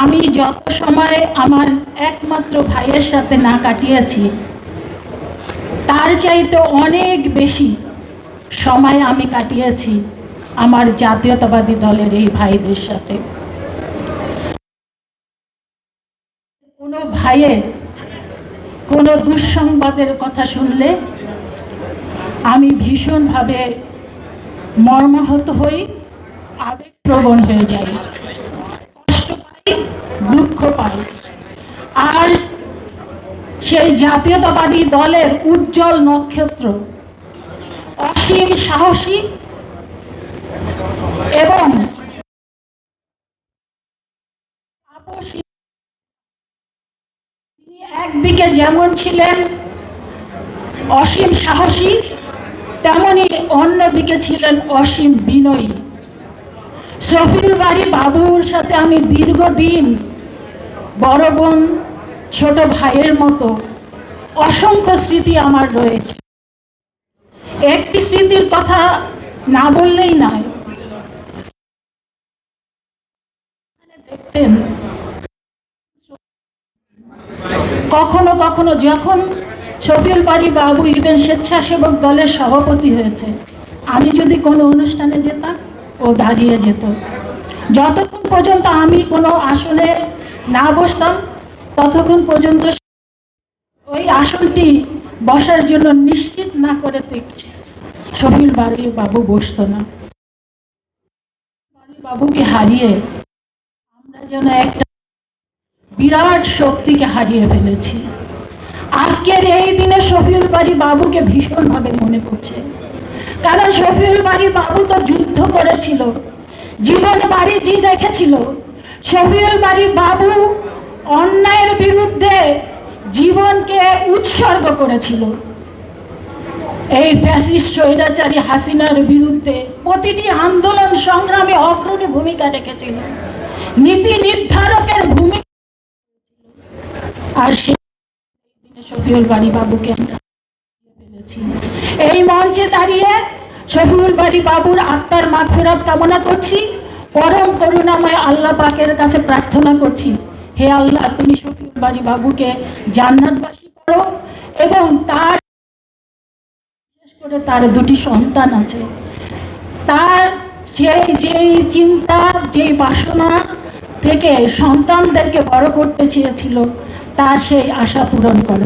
আমি যত সময় আমার একমাত্র ভাইয়ের সাথে না কাটিয়েছি, তার চাইতে অনেক বেশি সময় আমি কাটিয়েছি আমার জাতীয়তাবাদী দলের এই ভাইদের সাথে। কোনো ভাইয়ের কোনো দুঃসংবাদের কথা শুনলে আমি ভীষণভাবে মর্মাহত হই, আবেগপ্রবণ হয়ে যাই। দুঃখ পাই আর সেই জাতীয়তাবাদী দলের উজ্জ্বল নক্ষত্র, অসীম সাহসী এবং একদিকে যেমন ছিলেন অসীম সাহসী, তেমনি অন্যদিকে ছিলেন অসীম বিনয়ী। শফিল বাড়ি বাবুর সাথে আমি দীর্ঘদিন বড় বোন, ছোট ভাইয়ের মতো অসংখ্য স্মৃতি আমার রয়েছে। একটি স্মৃতির কথা না বললেই নয়। দেখতেন, কখনো কখনো যখন শফিউল বাড়ি বাবু ইভেন স্বেচ্ছাসেবক দলের সভাপতি হয়েছে, আমি যদি কোনো অনুষ্ঠানে যেতাম ও দাঁড়িয়ে যেত। যতক্ষণ পর্যন্ত আমি কোনো আসনে না বসতাম, ততক্ষণ পর্যন্ত ওই আসনটি বসার জন্য নিশ্চিত না করে দেখছি শফিউল বাড়ি বাবু বসতো না। বাবুকে হারিয়ে আমরা যেন একটা বিরাট শক্তিকে হারিয়ে ফেলেছি। আজকের এই দিনে শফিউল বাড়ি বাবুকে ভীষণভাবে মনে পড়ছে। কারণ শফিউল বাড়ি বাবু তো যুদ্ধ করেছিল, জীবন বাড়ি জি রেখেছিল শফিউল বাড়ি বাবু অন্যায়ের বিরুদ্ধে জীবনকে উৎসর্গ করেছিল। এই ফ্যাসিস্ট স্বৈরাচারী হাসিনার বিরুদ্ধে প্রতিটি আন্দোলন সংগ্রামে অগ্রণী ভূমিকা রেখেছিল। নীতি নির্ধারকের ভূমিকা আর সে বাড়ি বাবুকে এই মঞ্চে দাঁড়িয়ে শফিউল বাড়ি বাবুর আত্মার মাগফিরাত কামনা করছি। পরম করুণাময় আল্লাহ পাকের কাছে প্রার্থনা করছি, হে আল্লাহ, তুমি শফিউল বাড়ি বাবুকে জান্নাতবাসী করো এবং তার বিশেষ করে তার দুটি সন্তান আছে। তার সেই যেই চিন্তা, যেই বাসনা থেকে সন্তানদেরকে বড় করতে চেয়েছিল তার সেই আশা পূরণ করে।